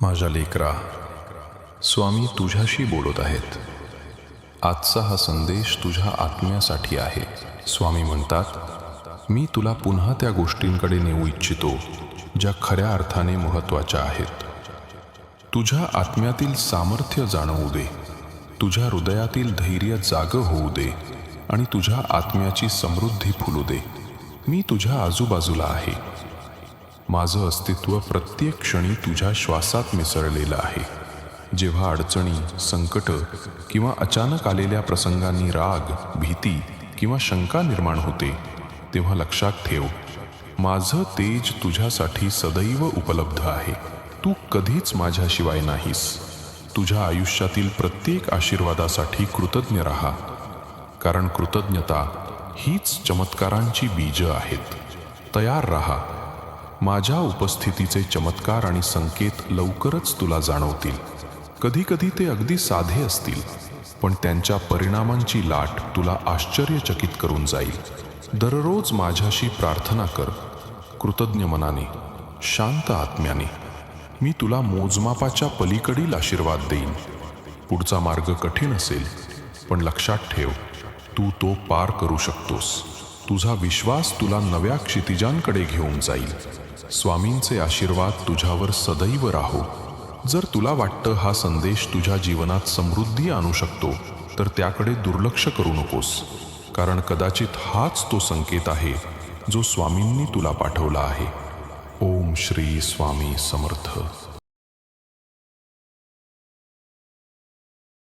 माझ्या लेकरा स्वामी तुझ्याशी बोलत आहेत. आजचा हा संदेश तुझ्या आत्म्यासाठी आहे. स्वामी म्हणतात मी तुला पुन्हा त्या गोष्टींकडे नेऊ इच्छितो ज्या खऱ्या अर्थाने महत्त्वाच्या आहेत. तुझ्या आत्म्यातील सामर्थ्य जाणवू दे. तुझ्या हृदयातील धैर्य जाग होऊ दे आणि तुझ्या आत्म्याची समृद्धी फुलू दे. मी तुझ्या आजूबाजूला आहे. माझं अस्तित्व प्रत्येक क्षणी तुझ्या श्वासात मिसळलेलं आहे. जेव्हा अडचणी संकट किंवा अचानक आलेल्या प्रसंगांनी राग भीती किंवा शंका निर्माण होते तेव्हा लक्षात ठेव माझं तेज तुझ्यासाठी सदैव उपलब्ध आहे. तू कधीच माझ्याशिवाय नाहीस. तुझ्या आयुष्यातील प्रत्येक आशीर्वादासाठी कृतज्ञ राहा. कारण कृतज्ञता हीच चमत्कारांची बीज आहेत. तयार राहा. माझ्या उपस्थितीचे चमत्कार आणि संकेत लवकरच तुला जाणवतील. कधी कधी ते अगदी साधे असतील पण त्यांच्या परिणामांची लाट तुला आश्चर्यचकित करून जाईल. दररोज माझ्याशी प्रार्थना कर. कृतज्ञ मनाने शांत आत्म्याने मी तुला मोजमापाच्या पलीकडील आशीर्वाद देईन. पुढचा मार्ग कठीण असेल पण लक्षात ठेव तू तो पार करू शकतोस. तुझा विश्वास तुला नव्या क्षितिजांकडे घेऊन जाईल. स्वामींचे आशीर्वाद तुझ्यावर सदैव राहो. जर तुला वाटतं हा संदेश तुझ्या जीवनात समृद्धी आणू शकतो तर त्याकडे दुर्लक्ष करू नकोस. कारण कदाचित हाच तो संकेत आहे जो स्वामींनी तुला पाठवला आहे. ओम श्री स्वामी समर्थ.